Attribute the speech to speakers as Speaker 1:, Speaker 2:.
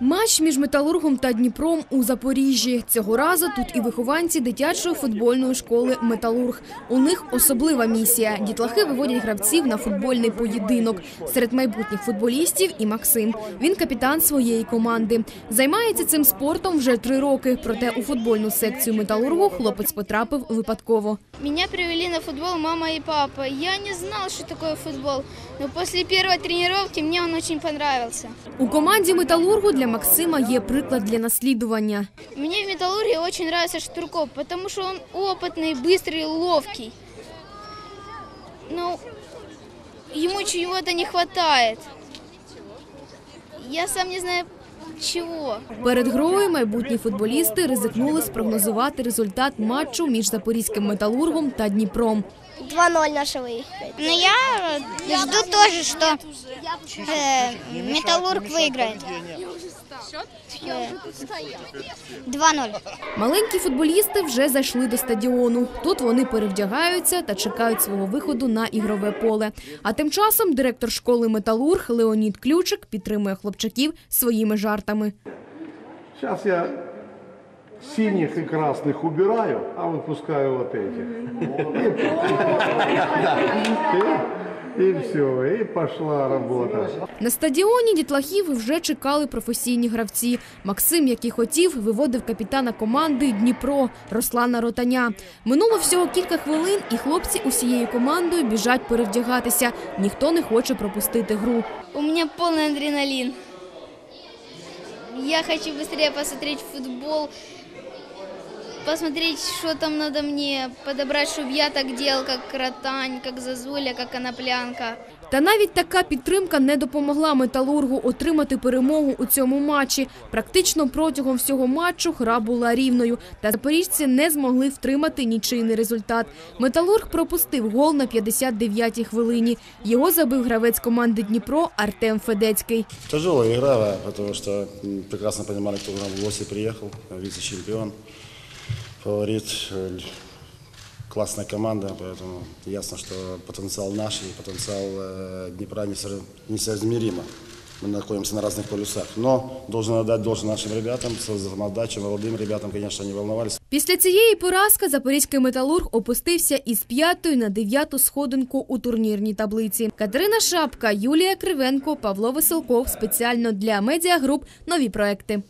Speaker 1: Матч між металургом та Дніпром у Запоріжжі. Цього разу тут і вихованці дитячої футбольної школи Металург. У них особлива місія. Дітлахи виводять гравців на футбольний поєдинок. Серед майбутніх футболістів і Максим. Він капітан своєї команди. Займається цим спортом вже три роки. Проте у футбольну секцію металургу хлопець потрапив випадково.
Speaker 2: Меня привели на футбол мама и папа. Я не знал, что такое футбол, но после первой тренировки мне он очень понравился.
Speaker 1: У команді металургу для Максима є приклад для наслідування.
Speaker 2: Мне в металлурге очень нравится Штурков, потому что он опытный, быстрый, ловкий. Но ему чего-то не хватает. Я сам не знаю чего.
Speaker 1: Перед грою майбутні футболісти ризикнули спрогнозувати результат матчу між запорізьким металургом та Дніпром.
Speaker 3: 2-0 наши выиграют.
Speaker 4: Но я жду тоже, что э, Металлург выиграет. Э, 2-0.
Speaker 1: Маленькі футболісти вже зайшли до стадіону. Тут вони перевдягаються та чекають свого виходу на ігрове поле. А тим часом директор школи Металург Леонід Ключик підтримує хлопчаків своїми жартами.
Speaker 5: Сейчас я синих и красных убираю, а выпускаю вот этих. И, и все, и пошла работа.
Speaker 1: На стадіоні дітлахів вже чекали професійні гравці. Максим, як і хотів, виводив капітана команди Дніпро Руслана Ротаня. Минуло всього кілька хвилин, і хлопці усією командою біжать перевдягатися. Ніхто не хоче пропустити гру.
Speaker 2: У меня полный адреналин. Я хочу быстрее посмотреть футбол, посмотреть, что там надо мне подобрать, чтобы я так делал, как Ротань, как Зазуля, как Коноплянка.
Speaker 1: Та навіть така підтримка не допомогла металургу отримати перемогу у цьому матчі. Практично протягом всього матчу гра була рівною, та запоріжці не змогли втримати нічийний результат. Металург пропустив гол на 59-й хвилині. Його забив гравець команди Дніпро Артем Федецький.
Speaker 6: Да, потому что м, прекрасно понимали, кто к нам в гости приехал, вице-чемпион, фаворит, э, классная команда, поэтому ясно, что потенциал наш и потенциал э, Днепра несо- несоизмеримо. Мы находимся на разных полюсах. Но должен отдать должное нашим ребятам, самоотдаче, молодым ребятам, конечно, они волновались.
Speaker 1: Після цієї поразки запорізький металург опустився із п'ятої на дев'яту сходинку у турнірній таблиці. Катерина Шапка, Юлія Кривенко, Павло Веселков спеціально для медіагруп нові проекти.